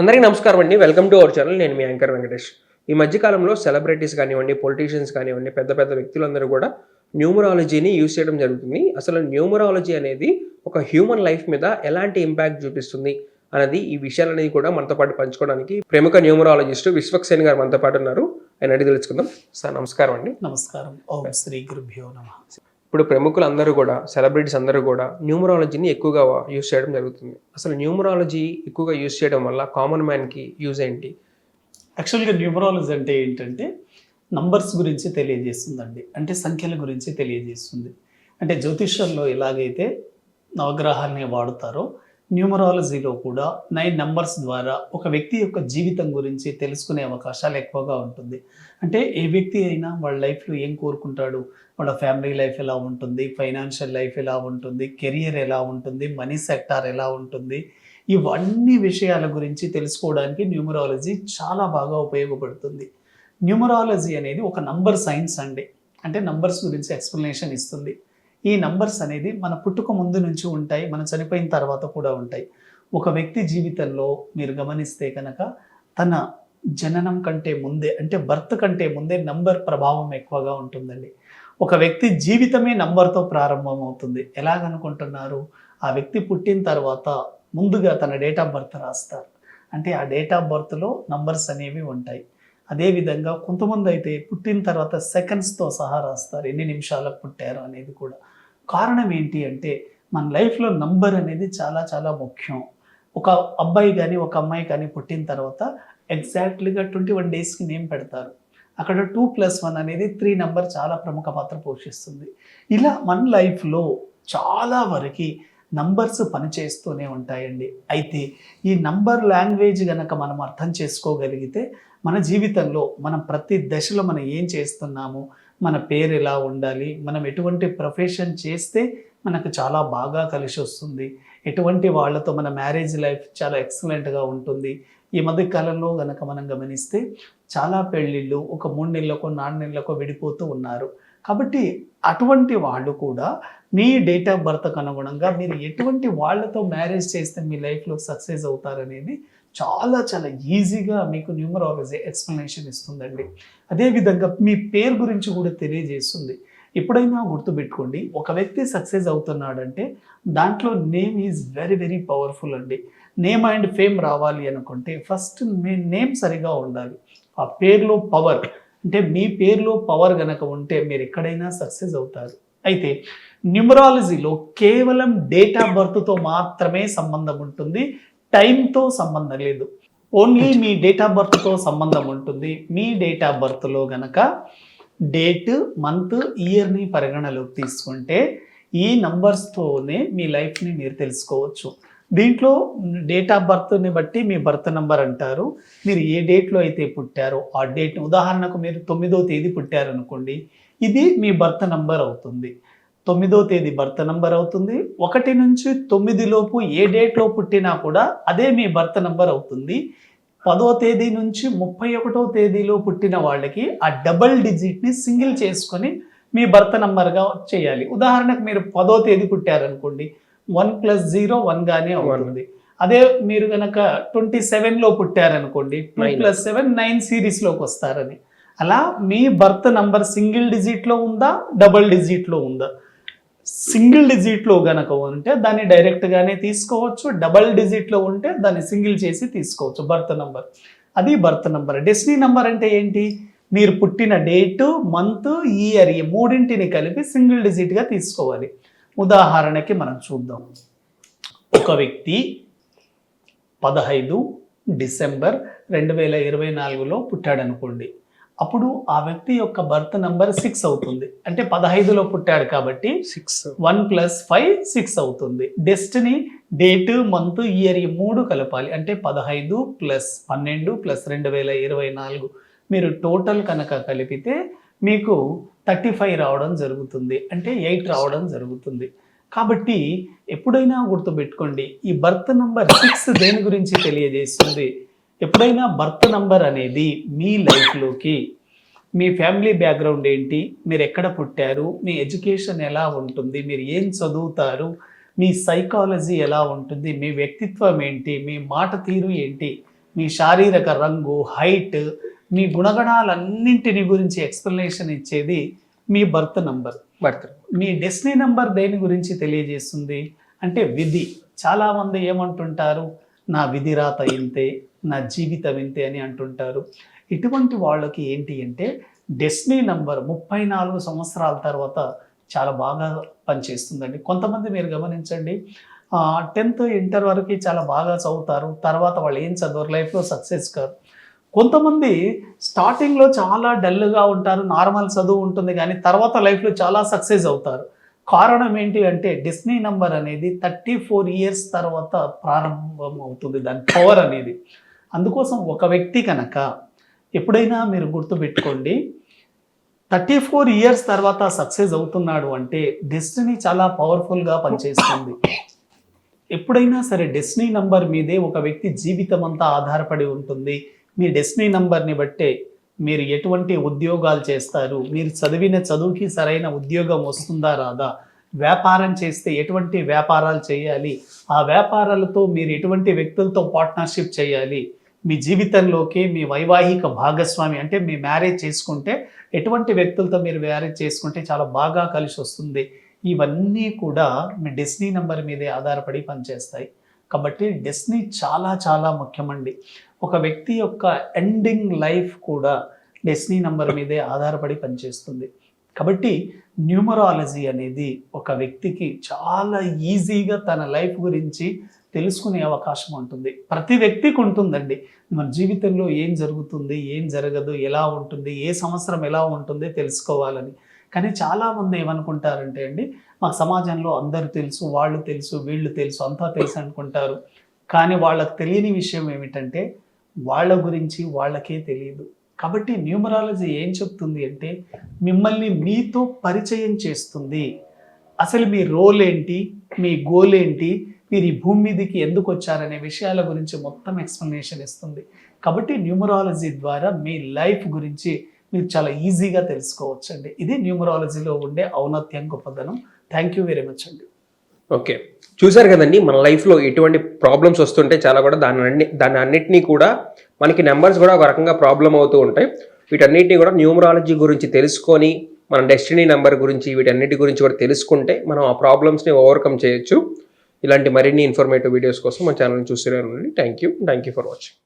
అందరికీ నమస్కారం అండి. Welcome to our channel. నేను మీ యాంకర్ వెంకటేష్. ఈ మధ్యకాలంలో సెలబ్రిటీస్ కానివ్వండి పొలిటీషియన్స్ కానివ్వండి పెద్ద పెద్ద వ్యక్తులందరూ కూడా న్యూమరాలజీని యూజ్ చేయడం జరుగుతుంది. అసలు న్యూమరాలజీ అనేది ఒక హ్యూమన్ లైఫ్ మీద ఎలాంటి ఇంపాక్ట్ చూపిస్తుంది అనేది ఈ విషయాలనేది కూడా మనతో పాటు పంచుకోవడానికి ప్రముఖ న్యూమరాలజిస్ట్ విశ్వక్సేన్ గారు మనతో పాటు ఉన్నారు. ఆయన అడిగి తెలుసుకుందాం. సార్ నమస్కారం అండి. నమస్కారం. ఓం శ్రీ గురుభ్యో నమ. ఇప్పుడు ప్రముఖులు అందరూ కూడా సెలబ్రిటీస్ అందరూ కూడా న్యూమరాలజీని ఎక్కువగా యూజ్ చేయడం జరుగుతుంది. అసలు న్యూమరాలజీ ఎక్కువగా యూజ్ చేయడం వల్ల కామన్ మ్యాన్కి యూజ్ ఏంటి? యాక్చువల్గా న్యూమరాలజీ అంటే ఏంటంటే నంబర్స్ గురించి తెలియజేస్తుందండి. అంటే సంఖ్యల గురించి తెలియజేస్తుంది. అంటే జ్యోతిష్యంలో ఎలాగైతే నవగ్రహాల్ని వాడుతారో న్యూమరాలజీలో కూడా నైన్ నంబర్స్ ద్వారా ఒక వ్యక్తి యొక్క జీవితం గురించి తెలుసుకునే అవకాశాలు ఎక్కువగా ఉంటుంది. అంటే ఏ వ్యక్తి అయినా వాళ్ళ లైఫ్లో ఏం కోరుకుంటాడు? వాళ్ళ ఫ్యామిలీ లైఫ్ ఎలా ఉంటుంది? ఫైనాన్షియల్ లైఫ్ ఎలా ఉంటుంది? కెరియర్ ఎలా ఉంటుంది? మనీ సెక్టార్ ఎలా ఉంటుంది? ఇవన్నీ విషయాల గురించి తెలుసుకోవడానికి న్యూమరాలజీ చాలా బాగా ఉపయోగపడుతుంది. న్యూమరాలజీ అనేది ఒక నంబర్ సైన్స్ అండి. అంటే నంబర్స్ గురించి ఎక్స్ప్లెనేషన్ ఇస్తుంది. ఈ నంబర్స్ అనేది మన పుట్టుక ముందు నుంచి ఉంటాయి మనం చనిపోయిన తర్వాత కూడా ఉంటాయి. ఒక వ్యక్తి జీవితంలో మీరు గమనిస్తే కనుక తన జననం కంటే ముందే అంటే బర్త్ కంటే ముందే నంబర్ ప్రభావం ఎక్కువగా ఉంటుందండి. ఒక వ్యక్తి జీవితమే నంబర్తో ప్రారంభం అవుతుంది. ఎలాగనుకుంటున్నారు? ఆ వ్యక్తి పుట్టిన తర్వాత ముందుగా తన డేట్ ఆఫ్ బర్త్ రాస్తారు. అంటే ఆ డేట్ ఆఫ్ బర్త్లో నంబర్స్ అనేవి ఉంటాయి. అదేవిధంగా కొంతమంది అయితే పుట్టిన తర్వాత సెకండ్స్తో సహా రాస్తారు. ఎన్ని నిమిషాలకు పుట్టారు అనేది కూడా. కారణం ఏంటి అంటే మన లైఫ్లో నంబర్ అనేది చాలా చాలా ముఖ్యం. ఒక అబ్బాయి కానీ ఒక అమ్మాయి కానీ పుట్టిన తర్వాత ఎగ్జాక్ట్లీగా ట్వంటీ వన్ డేస్కి నేమ్ పెడతారు. అక్కడ టూ ప్లస్ వన్ అనేది త్రీ నెంబర్ చాలా ప్రముఖ పాత్ర పోషిస్తుంది. ఇలా మన లైఫ్లో చాలా వరకు నంబర్స్ పనిచేస్తూనే ఉంటాయండి. అయితే ఈ నంబర్ లాంగ్వేజ్ గనక మనం అర్థం చేసుకోగలిగితే మన జీవితంలో మనం ప్రతి దశలో మనం ఏం చేస్తున్నాము మన పేరు ఎలా ఉండాలి మనం ఎటువంటి ప్రొఫెషన్ చేస్తే మనకు చాలా బాగా కలిసి వస్తుంది. ఎటువంటి వాళ్ళతో మన మ్యారేజ్ లైఫ్ చాలా ఎక్సలెంట్గా ఉంటుంది. ఈ మధ్య కాలంలో కనుక మనం గమనిస్తే చాలా పెళ్ళిళ్ళు ఒక మూడు నెలలకో నాలుగు నెలలకో విడిపోతూ ఉన్నారు. కాబట్టి అటువంటి వాళ్ళు కూడా మీ డేట్ ఆఫ్ బర్త్కు అనుగుణంగా మీరు ఎటువంటి వాళ్ళతో మ్యారేజ్ చేస్తే మీ లైఫ్లో సక్సెస్ అవుతారనేది చాలా చాలా ఈజీగా మీకు న్యూమరాలజీ ఎక్స్ప్లెనేషన్ ఇస్తుందండి. అదేవిధంగా మీ పేరు గురించి కూడా తెలియజేస్తుంది. ఎప్పుడైనా గుర్తుపెట్టుకోండి ఒక వ్యక్తి సక్సెస్ అవుతున్నాడంటే దాంట్లో name is very very powerful అండి. నేమ్ అండ్ ఫేమ్ రావాలి అనుకుంటే ఫస్ట్ మీ నేమ్ సరిగా ఉండాలి. ఆ పేరులో పవర్ అంటే మీ పేరులో పవర్ గనక ఉంటే మీరు ఎక్కడైనా సక్సెస్ అవుతారు. అయితే న్యూమరాలజీలో కేవలం డేట్ ఆఫ్ బర్త్తో మాత్రమే సంబంధం ఉంటుంది. టైంతో సంబంధం లేదు. ఓన్లీ మీ డేట్ ఆఫ్ బర్త్తో సంబంధం ఉంటుంది. మీ డేట్ ఆఫ్ బర్త్లో గనక డేట్ మంత్ ఇయర్ని పరిగణలోకి తీసుకుంటే ఈ నంబర్స్తోనే మీ లైఫ్ని మీరు తెలుసుకోవచ్చు. దీంట్లో డేట్ ఆఫ్ బర్త్ని బట్టి మీ బర్త్ నెంబర్ అంటారు. మీరు ఏ డేట్లో అయితే పుట్టారో ఆ డేట్ ఉదాహరణకు మీరు తొమ్మిదో తేదీ పుట్టారు అనుకోండి ఇది మీ బర్త్ నంబర్ అవుతుంది. తొమ్మిదో తేదీ బర్త్ నంబర్ అవుతుంది. ఒకటి నుంచి తొమ్మిది లోపు ఏ డేట్లో పుట్టినా కూడా అదే మీ బర్త్ నంబర్ అవుతుంది. పదో తేదీ నుంచి ముప్పై ఒకటో తేదీలో పుట్టిన వాళ్ళకి ఆ డబల్ డిజిట్ని సింగిల్ చేసుకొని మీ బర్త్ నంబర్గా చేయాలి. ఉదాహరణకు మీరు పదో తేదీ పుట్టారనుకోండి. వన్ ప్లస్ జీరో వన్ గానే అవుతుంది. అదే మీరు గనక ట్వంటీ సెవెన్లో పుట్టారనుకోండి టూ. ప్లస్ సెవెన్ నైన్ సిరీస్లోకి వస్తారని. అలా మీ బర్త్ నంబర్ సింగిల్ డిజిట్లో ఉందా డబుల్ డిజిట్లో ఉందా? సింగిల్ డిజిట్లో గనక ఉంటే దాన్ని డైరెక్ట్గానే తీసుకోవచ్చు డబల్ డిజిట్లో ఉంటే దాన్ని సింగిల్ చేసి తీసుకోవచ్చు. Birth number. అది బర్త్ నెంబర్. డెస్టినీ నెంబర్ అంటే ఏంటి? మీరు పుట్టిన డేటు మంత్ ఇయర్ ఈ మూడింటిని కలిపి సింగిల్ డిజిట్గా తీసుకోవాలి. ఉదాహరణకి మనం చూద్దాం. ఒక వ్యక్తి పదహైదు డిసెంబర్ రెండు వేల ఇరవై నాలుగులో పుట్టాడనుకోండి. అప్పుడు ఆ వ్యక్తి యొక్క బర్త్ నంబర్ సిక్స్ అవుతుంది. అంటే పదహైదులో పుట్టాడు కాబట్టి six one plus five six అవుతుంది. డెస్టినీ డేట్ మంత్ ఇయర్ ఈ మూడు కలపాలి. అంటే పదహైదు ప్లస్ పన్నెండు ప్లస్ రెండు వేల ఇరవై నాలుగు. మీరు టోటల్ కనుక కలిపితే మీకు థర్టీ ఫైవ్ రావడం జరుగుతుంది. అంటే ఎయిట్ రావడం జరుగుతుంది. కాబట్టి ఎప్పుడైనా గుర్తుపెట్టుకోండి ఈ బర్త్ నంబర్ సిక్స్ దేని గురించి తెలియజేస్తుంది? ఎప్పుడైనా బర్త్ నంబర్ అనేది మీ లైఫ్లోకి మీ ఫ్యామిలీ బ్యాక్గ్రౌండ్ ఏంటి మీరు ఎక్కడ పుట్టారు మీ ఎడ్యుకేషన్ ఎలా ఉంటుంది మీరు ఏం చదువుతారు మీ సైకాలజీ ఎలా ఉంటుంది మీ వ్యక్తిత్వం ఏంటి మీ మాట తీరు ఏంటి మీ శారీరక రంగు హైట్ మీ గుణగణాలన్నింటిని గురించి ఎక్స్ప్లెనేషన్ ఇచ్చేది మీ బర్త్ నంబర్. బర్త్ మీ డెస్టినీ నంబర్ దేని గురించి తెలియజేస్తుంది? అంటే విధి. చాలామంది ఏమంటుంటారు నా విధి రాత ఇంతే నా జీవితం ఇంతే అని అంటుంటారు. ఇటువంటి వాళ్ళకి ఏంటి అంటే డెస్నీ నంబర్ ముప్పై నాలుగు సంవత్సరాల తర్వాత చాలా బాగా పనిచేస్తుందండి. కొంతమంది మీరు గమనించండి టెన్త్ ఇంటర్ వరకు చాలా బాగా చదువుతారు తర్వాత వాళ్ళు ఏం చదవరు లైఫ్లో సక్సెస్ కాదు కొంతమంది స్టార్టింగ్లో చాలా డల్గా ఉంటారు నార్మల్ చదువు ఉంటుంది కానీ తర్వాత లైఫ్లో చాలా సక్సెస్ అవుతారు. కారణం ఏంటి అంటే డిస్నీ నంబర్ అనేది థర్టీ ఫోర్ ఇయర్స్ తర్వాత ప్రారంభం అవుతుంది దాని పవర్ అనేది. అందుకోసం ఒక వ్యక్తి కనుక ఎప్పుడైనా మీరు గుర్తుపెట్టుకోండి థర్టీ ఫోర్ ఇయర్స్ తర్వాత సక్సెస్ అవుతున్నాడు అంటే డెస్టినీ చాలా పవర్ఫుల్గా పనిచేస్తుంది. ఎప్పుడైనా సరే డెస్టినీ నంబర్ మీదే ఒక వ్యక్తి జీవితం అంతా ఆధారపడి ఉంటుంది. మీ డెస్టినీ నంబర్ని బట్టే మీరు ఎటువంటి ఉద్యోగాలు చేస్తారు మీరు చదివిన చదువుకి సరైన ఉద్యోగం వస్తుందా రాదా? వ్యాపారం చేస్తే ఎటువంటి వ్యాపారాలు చేయాలి? ఆ వ్యాపారాలతో మీరు ఎటువంటి వ్యక్తులతో పార్ట్నర్షిప్ చేయాలి? మీ జీవితంలోకి మీ వైవాహిక భాగస్వామి అంటే మీ మ్యారేజ్ చేసుకుంటే ఎటువంటి వ్యక్తులతో మీరు మ్యారేజ్ చేసుకుంటే చాలా బాగా కలిసి వస్తుంది. ఇవన్నీ కూడా మీ డెస్నీ నెంబర్ మీదే ఆధారపడి పనిచేస్తాయి. కాబట్టి డెస్నీ చాలా చాలా ముఖ్యమండి. ఒక వ్యక్తి యొక్క ఎండింగ్ లైఫ్ కూడా డెస్నీ నెంబర్ మీదే ఆధారపడి పనిచేస్తుంది. కాబట్టి న్యూమరాలజీ అనేది ఒక వ్యక్తికి చాలా ఈజీగా తన లైఫ్ గురించి తెలుసుకునే అవకాశం ఉంటుంది. ప్రతి వ్యక్తికి ఉంటుందండి. మన జీవితంలో ఏం జరుగుతుంది ఏం జరగదు ఎలా ఉంటుంది ఏ సంవత్సరం ఎలా ఉంటుంది తెలుసుకోవాలని. కానీ చాలామంది ఏమనుకుంటారంటే అండి మా సమాజంలో అందరూ తెలుసు వాళ్ళు తెలుసు వీళ్ళు తెలుసు అంతా తెలుసు అనుకుంటారు. కానీ వాళ్ళకు తెలియని విషయం ఏమిటంటే వాళ్ళ గురించి వాళ్ళకే తెలియదు. కాబట్టి న్యూమరాలజీ ఏం చెప్తుంది అంటే మిమ్మల్ని మీతో పరిచయం చేస్తుంది. అసలు మీ రోల్ ఏంటి? మీ గోల్ ఏంటి? మీరు ఈ భూమి మీదకి ఎందుకు వచ్చారనే విషయాల గురించి మొత్తం ఎక్స్ప్లెనేషన్ ఇస్తుంది. కాబట్టి న్యూమరాలజీ ద్వారా మీ లైఫ్ గురించి మీరు చాలా ఈజీగా తెలుసుకోవచ్చు అండి ఇది న్యూమరాలజీలో ఉండే ఔన్నత్యం గొప్పదనం. థ్యాంక్ యూ వెరీ మచ్ అండి. ఓకే. చూసారు కదండి మన లైఫ్లో ఎటువంటి ప్రాబ్లమ్స్ వస్తుంటే చాలా కూడా దాని అన్ని దాని అన్నిటినీ కూడా మనకి నెంబర్స్ కూడా ఒక రకంగా ప్రాబ్లం అవుతూ ఉంటాయి. వీటన్నిటిని కూడా న్యూమరాలజీ గురించి తెలుసుకొని మన డెస్టినీ నెంబర్ గురించి వీటన్నిటి గురించి కూడా తెలుసుకుంటే మనం ఆ ప్రాబ్లమ్స్ని ఓవర్కమ్ చేయొచ్చు. ఇలాంటి మరిన్ని ఇన్ఫర్మేటివ్ వీడియోస్ కోసం మన ఛానల్ని చూస్తూనే ఉండండి. Thank you. Thank you for watching.